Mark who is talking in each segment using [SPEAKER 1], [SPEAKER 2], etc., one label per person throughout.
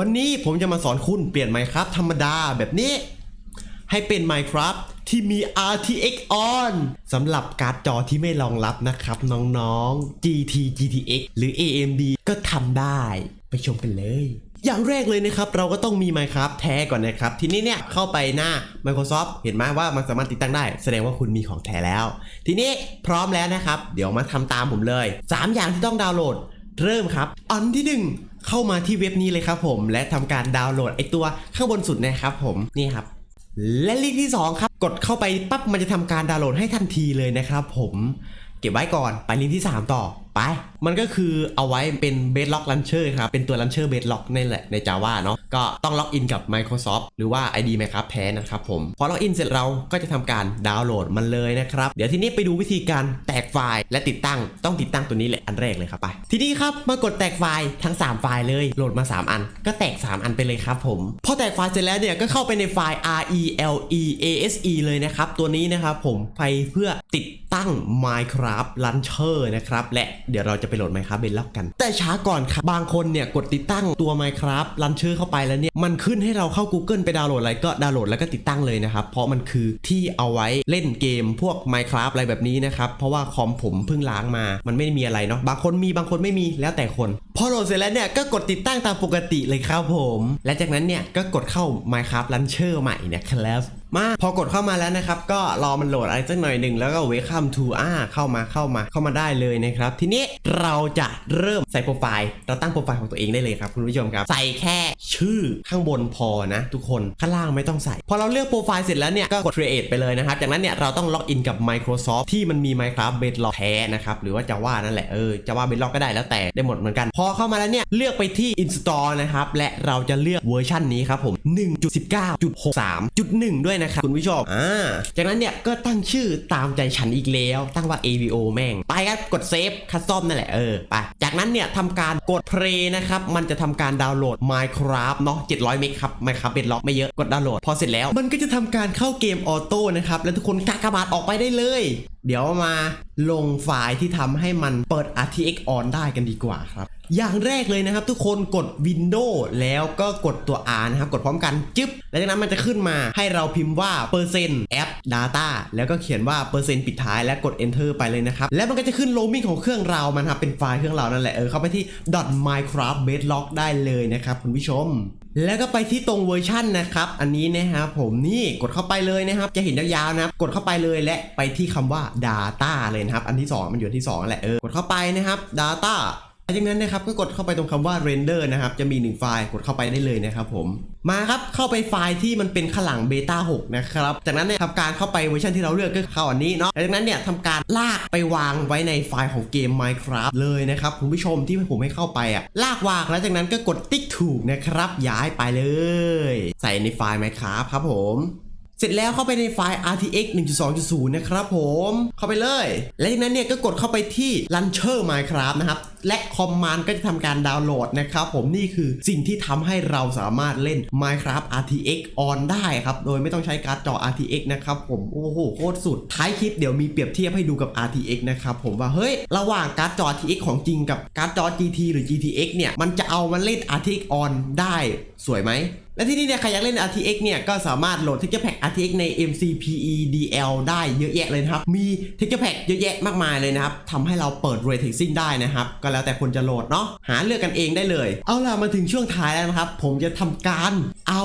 [SPEAKER 1] วันนี้ผมจะมาสอนคุณเปลี่ยน Minecraft ธรรมดาแบบนี้ ให้เป็น Minecraft ที่มี RTX on สำหรับการ์ดจอที่ไม่รองรับนะครับน้องๆ GT GTX หรือ AMD ก็ทำได้ ไปชมกันเลย อย่างแรกเลยนะครับ เราก็ต้องมี Minecraft แท้ก่อนนะครับ ทีนี้เนี่ยเข้าไปหน้า Microsoft เห็นไหมว่ามันสามารถติดตั้งได้ แสดงว่าคุณมีของแท้แล้ว ทีนี้พร้อมแล้วนะครับ เดี๋ยวมาทำตามผมเลย 3 อย่างที่ต้องดาวน์โหลดเริ่มครับ อันที่หนึ่ง เข้ามาที่เว็บนี้เลยครับผม และทำการดาวน์โหลดไอตัวข้างบนสุดนะครับผมนี่ครับและลิงก์ที่ 2 ครับ กดเข้าไปปั๊บมันจะทำการดาวน์โหลดให้ทันทีเลยนะครับผมเก็บไว้ก่อนไปลิงก์ที่ 3 ต่อ ไป มันก็คือเอาไว้เป็น Bedrock Launcher ครับ เป็นตัว Launcher Bedrock นี่แหละใน Java เนาะก็ต้องล็อกอินกับ Microsoft หรือว่า ID Minecraft แท้นะครับผม พอล็อกอินเสร็จเราก็จะทำการดาวน์โหลดมันเลยนะครับ เดี๋ยวทีนี้ไปดูวิธีการแตกไฟล์และติดตั้งต้องติดตั้งตัวนี้แหละอันแรกเลยครับไป ทีนี้ครับมากดแตกไฟล์ทั้ง 3 ไฟล์เลยโหลดมา 3 อัน ก็แตก 3 อันไปเลยครับผมพอแตกไฟล์เสร็จแล้วเนี่ยก็เข้าไปในไฟล์ R E L E A S E เลยนะครับตัวนี้นะครับผมไปเพื่อติดตั้ง Minecraft Launcher นะครับและเดี๋ยวเราจะไปโหลด Minecraft Bedrock กัน แต่ช้าก่อนครับบางคนเนี่ยกดติดตั้งตัว Minecraft Launcher เข้าไปแล้วเนี่ยมันขึ้นให้เราเข้า Google ไปดาวน์โหลดอะไรก็ดาวน์โหลดแล้วก็ติดตั้งเลยนะครับเพราะมันคือที่เอาไว้เล่นเกมพวก Minecraft อะไรแบบนี้นะครับเพราะว่าคอมผมเพิ่งล้างมา มันไม่ได้มีอะไรเนาะบางคนมีบางคนไม่มีแล้วแต่คน พอโหลดเสร็จแล้วเนี่ยก็กดติดตั้งตามปกติเลยครับผม และจากนั้นเนี่ยก็กดเข้า Minecraft Launcher ใหม่เนะครับมาพอกดเข้ามาแล้วนะครับ ก็รอมันโหลดอะไรสักหน่อยหนึ่งแล้วก็ welcome to อ่าเข้ามาเข้ามาเข้ามาได้เลยนะครับ ทีนี้เราจะเริ่มใส่โปรไฟล์เราตั้งโปรไฟล์ของตัวเองได้เลยครับคุณผู้ชมครับ ใส่แค่ชื่อข้างบนพอนะ ทุกคนข้างล่างไม่ต้องใส่ พอเราเลือกโปรไฟล์เสร็จแล้วเนี่ยก็กด create ไปเลยนะครับจากนั้นเนี่ยเราต้องล็อกอินกับ Microsoft ที่มันมี Minecraft Bedrock แท้นะครับหรือว่า Java นั่นแหละเออ Java Bedrock ก็ได้แล้วแต่ได้หมดเหมือนกัน พอเข้ามาแล้วเนี่ยเลือกไปที่ install นะครับและเราจะเลือกเวอร์ชันนี้ครับผม1.19.63.1ด้วยนะครับคุณผู้ชมอ่าจากนั้นเนี่ยก็ตั้งชื่อตามใจฉันอีกแล้ว ตั้งว่า AVO แม่ง ไปครับกดเซฟคัสตอมนั่นแหละเออไปจากนั้นเนี่ยทำการกด play นะครับ มันจะทำการดาวน์โหลด Minecraft เนาะ700เมกครับ Minecraft Bedrock ไม่เยอะกดดาวน์โหลดพอเสร็จแล้ว มันก็จะทำการเข้าเกมออโต้นะครับแล้วทุกคนกากบาทออกไปได้เลย เดี๋ยวมาลงไฟล์ที่ทำให้มันเปิด RTX on ได้กันดีกว่าครับ อย่างแรกเลยนะครับทุกคนกด Windows แล้วก็กดตัว R นะครับ กดพร้อมกันจึ๊บแล้วจากนั้นมันจะขึ้นมาให้เราพิมพ์ว่าเปอร์เซ็นต์แอป Data แล้วก็เขียนว่าเปอร์เซ็นต์ปิดท้ายและกด Enter ไปเลยนะครับ แล้วมันก็จะขึ้นโ o มิ่งของเครื่องเรามันครับเป็นไฟล์เครื่องเรานั่นแหละเออเข้าไปที่ .minecraft bedrock ได้เลยนะครับคุณผู้ชม แล้วก็ไปที่ตรงเวอร์ชันนะครับ อันนี้นะครับผมนี่กดเข้าไปเลยนะครับ จะเห็นยาวๆนะครับ กดเข้าไปเลยและไปที่คำว่า Data เลยนะครับ อันที่ 2 มันอยู่ที่2นั่นแหละเออกดเข้าไปนะครับ Data หลังจากนั้นนะครับก็กดเข้าไปตรงคำว่า render นะครับจะมีหนึ่งไฟล์กดเข้าไปได้เลยนะครับผมมาครับเข้าไปไฟล์ที่มันเป็นข้างหลังเบต้า6นะครับจากนั้นเนี่ยทำการเข้าไปเวอร์ชันที่เราเลือกก็เข้าอันนี้เนาะจากนั้นเนี่ยทำการลากไปวางไว้ในไฟล์ของเกม Minecraft เลยนะครับคุณผู้ชมที่ผมให้เข้าไปอะลากวางแล้วจากนั้นก็กดติ๊กถูกนะครับย้ายไปเลย ใส่ในไฟล์ Minecraft ครับผม เสร็จแล้วเข้าไปในไฟล์ RTX 1.2.0 นะครับผม เข้าไปเลย และจากนั้นเนี่ยก็กดเข้าไปที่ Launcher Minecraft นะครับ และคอมมานด์ก็จะทำการดาวน์โหลดนะครับผมนี่คือสิ่งที่ทำให้เราสามารถเล่น Minecraft RTX on ได้ครับ โดยไม่ต้องใช้การ์ดจอ RTX นะครับผม โอ้โห โคตรสุด ท้ายคลิปเดี๋ยวมีเปรียบเทียบให้ดูกับ RTX นะครับผมว่า เฮ้ย ระหว่างการ์ดจอ RTX ของจริงกับการ์ดจอ GT หรือ GTX เนี่ย มันจะเอามาเล่น RTX on ได้สวยไหม และที่นี่เนี่ยใครอยากเล่น RTX เนี่ยก็สามารถโหลด Texture Pack RTX ใน MCPE DL ได้เยอะแยะเลยนะครับ มี Texture Pack เยอะแยะมากมายเลยนะครับทำให้เราเปิด Ray Tracing ได้นะครับ ก็แล้วแต่คนจะโหลดเนาะหาเลือกกันเองได้เลย เอาล่ะมาถึงช่วงท้ายแล้วนะครับ ผมจะทำการเอา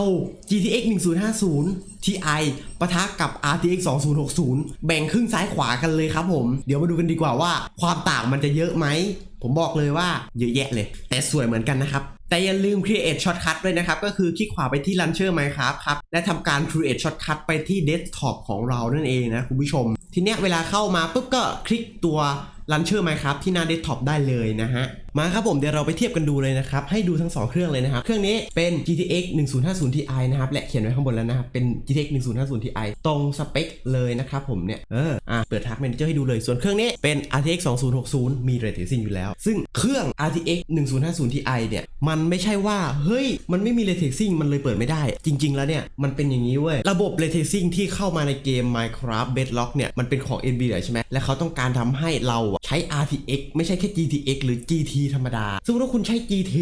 [SPEAKER 1] GTX 1050 Ti ปะทะกับ RTX 2060 แบ่งครึ่งซ้ายขวากันเลยครับผม เดี๋ยวมาดูกันดีกว่าว่า ความต่างมันจะเยอะไหม ผมบอกเลยว่าเยอะแยะเลย แต่สวยเหมือนกันนะครับ แต่อย่าลืม create shortcut ด้วยนะครับ ก็คือคลิกขวาไปที่ launcher Minecraft ครับ และทำการ create shortcut ไปที่ desktop ของเรานั่นเองนะคุณผู้ชม ทีเนี้ยเวลาเข้ามาปุ๊บก็คลิกตัว launcher Minecraft ที่หน้า desktop ได้เลยนะฮะ มาครับผมเดี๋ยวเราไปเทียบกันดูเลยนะครับ ให้ดูทั้ง 2 เครื่องเลยนะครับ เครื่องนี้เป็น GTX 1050 Ti นะครับ และเขียนไว้ข้างบนแล้วนะครับ เป็น GTX 1050 Ti ตรงสเปคเลยนะครับผมเนี่ย เออ อะ เปิดทักเมนเจอร์ให้ดูเลย ส่วนเครื่องนี้เป็น RTX 2060 มี Ray Tracing อยู่แล้ว ซึ่งเครื่อง RTX 1050 Ti เนี่ย มันไม่ใช่ว่า เฮ้ย มันไม่มี Ray Tracing มันเลยเปิดไม่ได้ จริง ๆ แล้วเนี่ย มันเป็นอย่างนี้เว้ย ระบบ Ray Tracing ที่เข้ามาในเกม Minecraft Bedrock เนี่ย มันเป็นของ NVIDIA ใช่ไหมและเขาต้องการทำให้เราใช้ RTX ไม่ใช่แค่ GTX หรือ GT ธรรมดาซึ่งถ้าคุณใช้ GT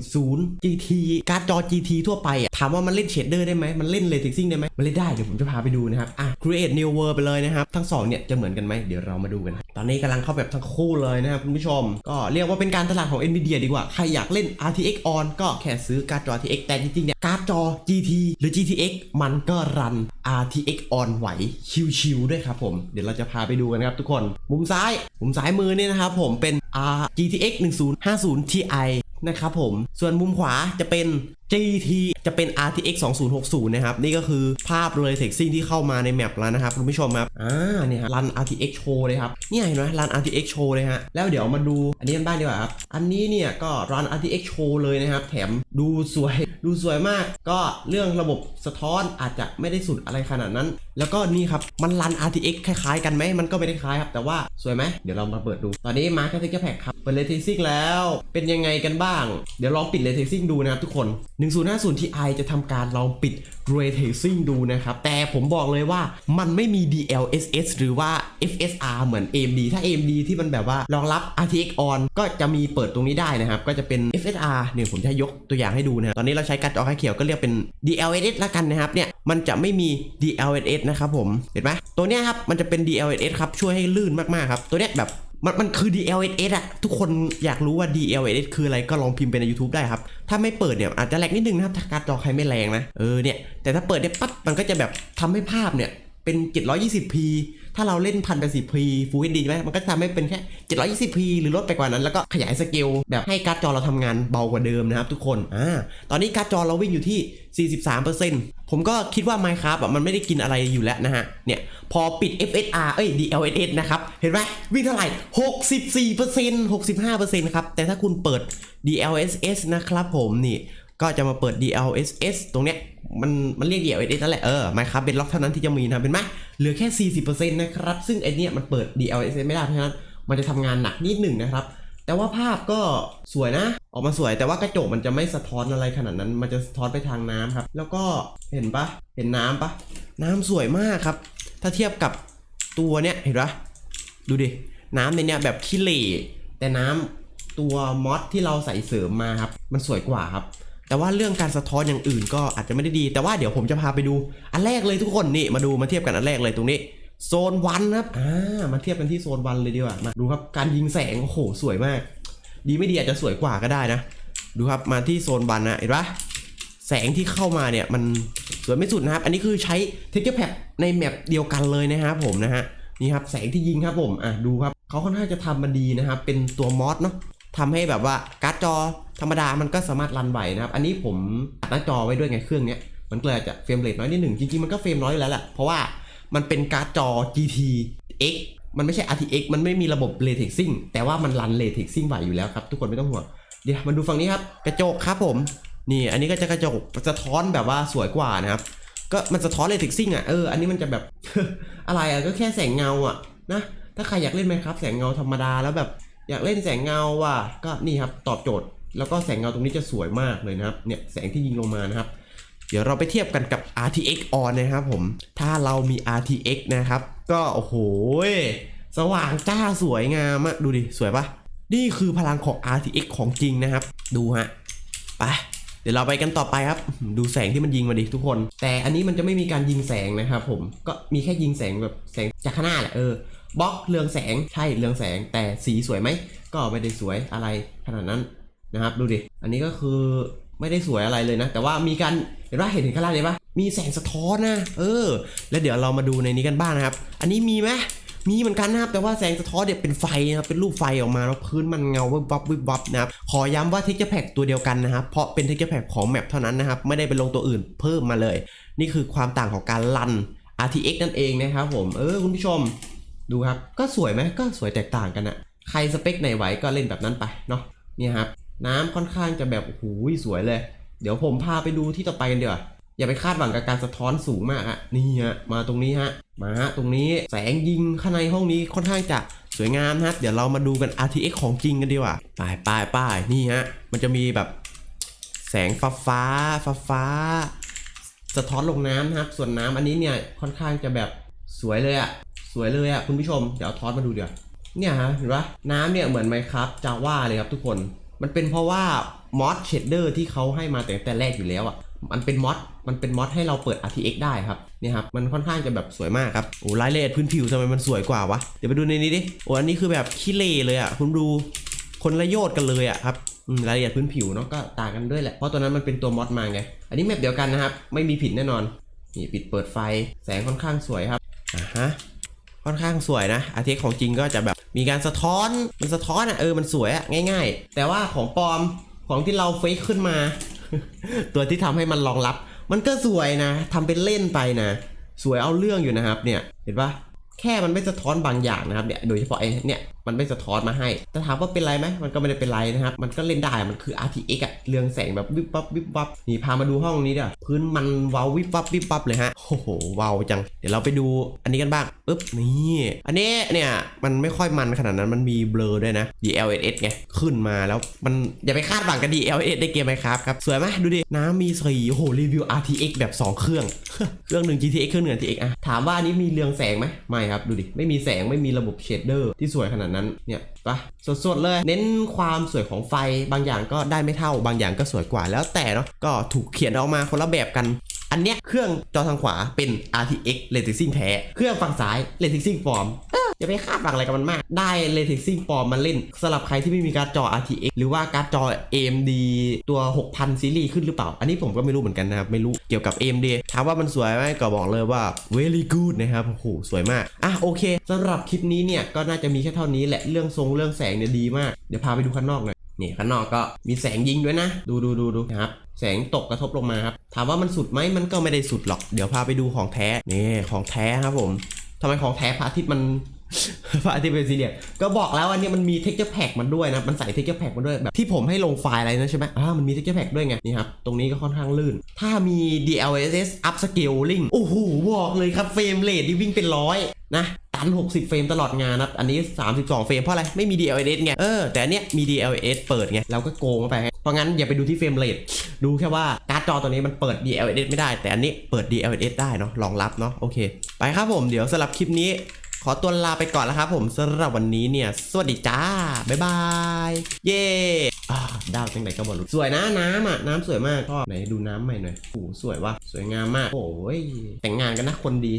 [SPEAKER 1] 10 GT การ์ดจอ GT ทั่วไปอะถามว่ามันเล่นเชดเดอร์ได้ไหมมันเล่นเลเทซิ่งได้ไหมมันเล่นได้เดี๋ยวผมจะพาไปดูนะครับอะ create new world ไปเลยนะครับ ทั้งสองเนี่ยจะเหมือนกันไหมเดี๋ยวเรามาดูกัน อนนี้กำลังเข้าแบบทั้งคู่เลยนะครับคุณผู้ชม ก็เรียกว่าเป็นการตลาดของ Nvidia ดีกว่า ใครอยากเล่น RTX on ก็แค่ซื้อการ์ดจอ RTX แต่จริงๆเนี่ยการ์ดจอ GT หรือ GTX มันก็รัน RTX on ไหวชิวๆด้วยครับผม เดี๋ยวเราจะพาไปดูกันครับทุกคน มุมซ้าย มุมซ้ายมือเนี่ยนะครับผมเป็น R GTX 1050 Ti นะครับผม ส่วนมุมขวาจะเป็น GT จะเป็น RTX 2060 นะครับ นี่ก็คือภาพ Ray Tracing ที่เข้ามาในแมปแล้วนะครับ คุณผู้ชมครับ อ่าเนี่ยรัน RTX โชว์เลยครับ เนี่ยเห็นไหมรัน RTX โชว์เลยฮะ แล้วเดี๋ยวมาดูอันนี้กันบ้างดีกว่าครับ อันนี้เนี่ยก็รัน RTX โชว์เลยนะครับ แถมดูสวย ดูสวยมาก ก็เรื่องระบบสะท้อนอาจจะไม่ได้สุดอะไรขนาดนั้น แล้วก็นี่ครับ มันรัน RTX คล้ายๆ กันไหมมันก็ไม่ได้คล้ายครับ แต่ว่าสวยไหมเดี๋ยวเรามาเปิดดู ตอนนี้มาแค่ Texture Pack ครับเปิด Ray Tracing แล้ว เป็นยังไงกันบ้าง เดี๋ยวลองปิด Ray Tracing ดูนะครับทุกคน 1050 Ti จะทำการลองปิด Ray Tracing ดูนะครับ แต่ผมบอกเลยว่ามันไม่มี DLSS หรือว่า FSR เหมือน AMD ถ้า AMD ที่มันแบบว่ารองรับ RTX on ก็จะมีเปิดตรงนี้ได้นะครับ ก็จะเป็น FSR เนี่ยผมจะยกตัวอย่างให้ดูนะครับตอนนี้เราใช้การ์ดจอค่าเขียวก็เรียกเป็น DLSS ละกันนะครับเนี่ยมันจะไม่มี DLSS นะครับผมเห็นไหมตัวเนี้ยครับมันจะเป็น DLSS ครับช่วยให้ลื่นมากๆครับตัวเนี้ยแบบ มันมันคือ DLSS อะทุกคนอยากรู้ว่า DLSS คืออะไรก็ลองพิมพ์ไปใน YouTube ได้ครับ ถ้าไม่เปิดเนี่ยอาจจะแรงนิดนึงนะครับถ้าการ์ดจอใครไม่แรงนะเออเนี่ยแต่ถ้าเปิดเนี่ยปั๊บมันก็จะแบบทำให้ภาพเนี่ย เป็น 720p ถ้าเราเล่น 1080p Full HD ใช่ไหมมันก็จะทำให้เป็นแค่ 720p หรือลดไปกว่านั้น แล้วก็ขยายสเกลแบบให้การ์ดจอเราทำงานเบากว่าเดิมนะครับทุกคนอ่าตอนนี้การ์ดจอเราวิ่งอยู่ที่ 43%ผมก็คิดว่า Minecraft อะมันไม่ได้กินอะไรอยู่แล้วนะฮะ เนี่ยพอปิด FSR เอ้ย DLSS นะครับ เห็นไหมวิ่งเท่าไหร่ 64% 65%ครับ แต่ถ้าคุณเปิด DLSS นะครับผมนี่ก็จะมาเปิด DLSS ตรงเนี้ย มันมันเรียก DLSS นั่นแหละเออ Minecraft เป็นล็อกเท่านั้นที่จะมีนะเป็นไหมเหลือแค่ 40%นะครับ ซึ่งไอเนี้มันเปิด DLSS ไม่ได้เพราะฉะนั้นมันจะทำงานหนักนิดหนึ่งนะครับ แต่ว่าภาพก็สวยนะ ออกมาสวยแต่ว่ากระจกมันจะไม่สะท้อนอะไรขนาดนั้น มันจะสะท้อนไปทางน้ำครับ แล้วก็เห็นปะเห็นน้ำปะน้ำสวยมากครับ ถ้าเทียบกับตัวเนี้ยเห็นปะดูดิน้ำในเนี้ยแบบขี้เหร่แต่น้ำตัวมอสที่เราใส่เสริมมาครับ มันสวยกว่าครับ แต่ว่าเรื่องการสะท้อนอย่างอื่นก็อาจจะไม่ได้ดี แต่ว่าเดี๋ยวผมจะพาไปดูอันแรกเลยทุกคนนี่มาดูมาเทียบกันอันแรกเลยตรงนี้โซนวันครับอ่ามาเทียบกันที่โซนวันเลยดีกว่ามาดูครับการยิงแสงโอ้โหสวยมาก ดีไม่ดีอาจจะสวยกว่าก็ได้นะ ดูครับมาที่โซนวันนะเห็นปะแสงที่เข้ามาเนี่ยมันสวยไม่สุดนะครับ อันนี้คือใช้เทคเจอร์แพในแมปเดียวกันเลยนะครับผมนะฮะนี่ครับแสงที่ยิงครับผมอะดูครับเขาค่อนข้างจะทำมันดีนะครับเป็นตัวมอสเนาะ ทำให้แบบว่าการ์ดจอธรรมดามันก็สามารถรันไหวนะครับ อันนี้ผมตัดหน้าจอไว้ด้วยไงเครื่องเนี้ย มันก็เลยอาจะเฟรมเรทน้อยนิดหนึ่งจริงๆ มันก็เฟรมน้อยอยู่แล้วแหละเพราะว่ามันเป็นการ์ดจอ GT X มันไม่ใช่ RTX มันไม่มีระบบ Ray Tracing แต่ว่ามันรัน Ray Tracing ไหวอยู่แล้วครับ ทุกคนไม่ต้องห่วง เดี๋ยวมาดูฝั่งนี้ครับ กระจกครับผม นี่อันนี้ก็จะกระจกสะท้อนแบบว่าสวยกว่านะครับ ก็มันสะท้อน Ray Tracing อะเอออันนี้มันจะแบบอะไรอะก็แค่แสงเงาอะนะถ้าใครอยากเล่นไหมครับแสงเงาธรรมดาแล้วแบบ อยากเล่นแสงเงาว่ะก็นี่ครับตอบโจทย์ แล้วก็แสงเงาตรงนี้จะสวยมากเลยนะครับเนี่ยแสงที่ยิงลงมานะครับ เดี๋ยวเราไปเทียบกันกับ RTX on นะครับผมถ้าเรามี RTX นะครับ ก็โอ้โหสว่างจ้าสวยงามอะดูดิสวยปะนี่คือพลังของ RTX ของจริงนะครับ ดูฮะไปเดี๋ยวเราไปกันต่อไปครับ ดูแสงที่มันยิงมาดิทุกคน แต่อันนี้มันจะไม่มีการยิงแสงนะครับผมก็มีแค่ยิงแสงแบบแสงจากข้างหน้าแหละเออ บล็อกเรืองแสงใช่เรืองแสงแต่สีสวยไหมก็ไม่ได้สวยอะไรขนาดนั้นนะครับดูดิอันนี้ก็คือไม่ได้สวยอะไรเลยนะ แต่ว่ามีการเห็นว่าเห็นถึงข้างล่างเลยปะมีแสงสะท้อนนะ เออ แล้วเดี๋ยวเรามาดูในนี้กันบ้างนะครับ อันนี้มีไหมมีเหมือนกันนะครับ แต่ว่าแสงสะท้อนเนี่ยเป็นไฟนะครับ เป็นรูปไฟออกมาแล้วพื้นมันเงาวิบวับวิบวับนะครับ ขอย้ำว่าเทคเจอร์แพตัวเดียวกันนะครับ เพราะเป็นเทคเจอร์แพของแมปเท่านั้นนะครับ ไม่ได้ไปลงตัวอื่นเพิ่มมาเลย นี่คือความต่างของการรัน RTX นั่นเองนะครับผม เออคุณผู้ชม ดูครับ ก็สวยไหมก็สวยแตกต่างกันอะใครสเปคไหนไหวก็เล่นแบบนั้นไปเนาะเนี่ยครับ น้ำค่อนข้างจะแบบโอ้โหสวยเลย เดี๋ยวผมพาไปดูที่ต่อไปกันเดีกว่าอย่าไปคาดหวังกับการสะท้อนสูงมากฮะนี่ฮะมาตรงนี้ฮะมาฮะตรงนี้แสงยิงข้างในห้องนี้ค่อนข้างจะสวยงามนะครับเดี๋ยวเรามาดูกัน RTX ของจริงกันดีกว่าป้ายป้ายป้ายนี่ฮะมันจะมีแบบแสงฟ้าฟ้าฟ้าฟ้า สะท้อนลงน้ำนะครับ ส่วนน้ำอันนี้เนี่ยค่อนข้างจะแบบสวยเลยอะ สวยเลยอะคุณผู้ชม เดี๋ยวเอาทอสมาดูเดี๋ยวเนี่ยฮะเห็นปะน้ำเนี่ยเหมือนไหมครับจาว่าเลยครับทุกคน มันเป็นเพราะว่ามอสเชดเดอร์ที่เขาให้มาแต่แต่แรกอยู่แล้วอะมันเป็นมอสมันเป็นมอสให้เราเปิด RTX ได้ครับเนี่ยครับ มันค่อนข้างจะแบบสวยมากครับ โอ้รายละเอียดพื้นผิวทำไมมันสวยกว่าวะ เดี๋ยวไปดูในนี้ดิ โอ้อันนี้คือแบบขี้เละเลยอะคุณดูคนละโยชน์กันเลยอะครับรายละเอียดพื้นผิวเนาะก็ต่างกันด้วยแหละ เพราะตัวนั้นมันเป็นตัวมอสมาไง อันนี้แมปเดียวกันนะครับ ไม่มีผิดแน่นอน นี่ปิดเปิดไฟ แสงค่อนข้างสวยครับ อ่าฮะ ค่อนข้างสวยนะอาร์เทของจริงก็จะแบบมีการสะท้อนมันสะท้อนอะเออมันสวยอะง่าย ๆ แต่ว่าของปลอมของที่เราเฟกขึ้นมา ตัวที่ทำให้มันรองรับ มันก็สวยนะทำเป็นเล่นไปนะ สวยเอาเรื่องอยู่นะครับเนี่ยเห็นปะ แค่มันไม่สะท้อนบางอย่างนะครับเนี่ยโดยเฉพาะไอ้เนี่ยมันไม่สะท้อนมาให้แต่ถามว่าเป็นไรไหมมันก็ไม่ได้เป็นไรนะครับ มันก็เล่นได้มันคือ RTX อะเรืองแสงแบบวิบวับวิบวับนี่พามาดูห้องนี้เด้อพื้นมันเว้าวิบวับวิบวับเลยฮะโอ้โหเว้าจัง เดี๋ยวเราไปดูอันนี้กันบ้างปึ๊บนี่อันนี้เนี่ยมันไม่ค่อยมันขนาดนั้นมันมีเบลอด้วยนะ DLSS ไงขึ้นมาแล้วมันอย่าไปคาดหวังกับ DLSS ในเกมไหมครับครับสวยไหมดูดิน้ำมีสีโอ้โหรีวิว RTX แบบ 2 เครื่อง เครื่องหนึ่ง GTX เครื่องหนึ่ง RTX อะถามว่านี้มีเรืองแสงไหมไม่ครับดูดิไม่มีแสงไม่มีระบบเชดเดอร์ที่สวยขนาดนั้นเนี่ยไปะสดๆเลยเน้นความสวยของไฟบางอย่างก็ได้ไม่เท่า บางอย่างก็สวยกว่าแล้วแต่เนาะก็ถูกเขียนออกมาคนละแบบกัน อันเนี้ยเครื่องจอทางขวาเป็น RTX Ray Tracing แท้ เครื่องฝั่งซ้าย Ray Tracing ปลอมอย่าไปคาดหวังอะไรกับมันมาก ได้ Ray Tracing ปลอมมาเล่นสำหรับใครที่ไม่มีการ์ดจอ RTX หรือว่าการ์ดจอ AMD ตัว 6000 ซีรีส์ขึ้นหรือเปล่า อันนี้ผมก็ไม่รู้เหมือนกันนะครับ ไม่รู้เกี่ยวกับ AMD ถามว่ามันสวยไหมก็บอกเลยว่า very good นะครับ โอ้โห สวยมาก อะโอเคสำหรับคลิปนี้เนี่ยก็น่าจะมีแค่เท่านี้แหละเรื่องทรงเรื่องแสงเนี่ยดีมากเดี๋ยวพาไปดูข้างนอกหน่อยนี่ข้างนอกก็มีแสงยิงด้วยนะ ดูดูดูดูครับ แสงตกกระทบลงมาครับ ถามว่ามันสุดไหมมันก็ไม่ได้สุดหรอก เดี๋ยวพาไปดูของแท้ นี่ของแท้ครับผมทำไมของแท้พระอาทิตย์มันพระอาทิตย์เป็นสีเหลี่ยมก็บอกแล้วอันเนี้ยมันมี texture pack มันด้วยนะ มันใส่ texture pack มันด้วยแบบที่ผมให้ลงไฟล์อะไรนะใช่ไหมอ่ามันมี texture pack ด้วยไง นี่ครับ ตรงนี้ก็ค่อนข้างลื่น ถ้ามี DLSS upscaling โอ้โห บอกเลยครับเฟรมเรทนี่วิ่งเป็นร้อยนะตัน 60 เฟรมตลอดงานนะครับ อันนี้ 32 เฟรมเพราะอะไร ไม่มี DLSS ไง เออ แต่อันเนี้ยมี DLSS เปิดไง เราก็โกงไปให้ เพราะงั้นอย่าไปดูที่เฟรมเรทดูแค่ว่าการ์ดจอตัวนี้มันเปิด DLSS ไม่ได้ แต่อันนี้เปิด DLSS ได้เนาะรองรับเนาะโอเค ไปครับผมเดี๋ยวสำหรับคลิปนี้ ขอตัวลาไปก่อนแล้วครับผมสำหรับวันนี้เนี่ย สวัสดีจ้า บ๊ายบาย เย้อ่ดาวจังไหนก็บอลุสวยนะน้ำอะน้ำสวยมากชอบไหนดูน้ำใหม่หน่อยโอ้โหสวยว่ะสวยงามมาก โอ้ยแต่งงานกันนะคนดี